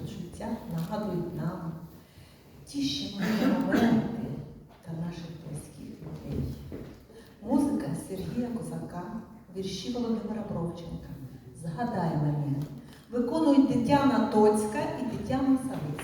почуття нагадують нам ті ще моменти та наших близьких людей. Музика Сергія Козака, вірші Володимира Бровченка. Згадай мене. Виконують Тетяна Тоцька і Тетяна Савицька.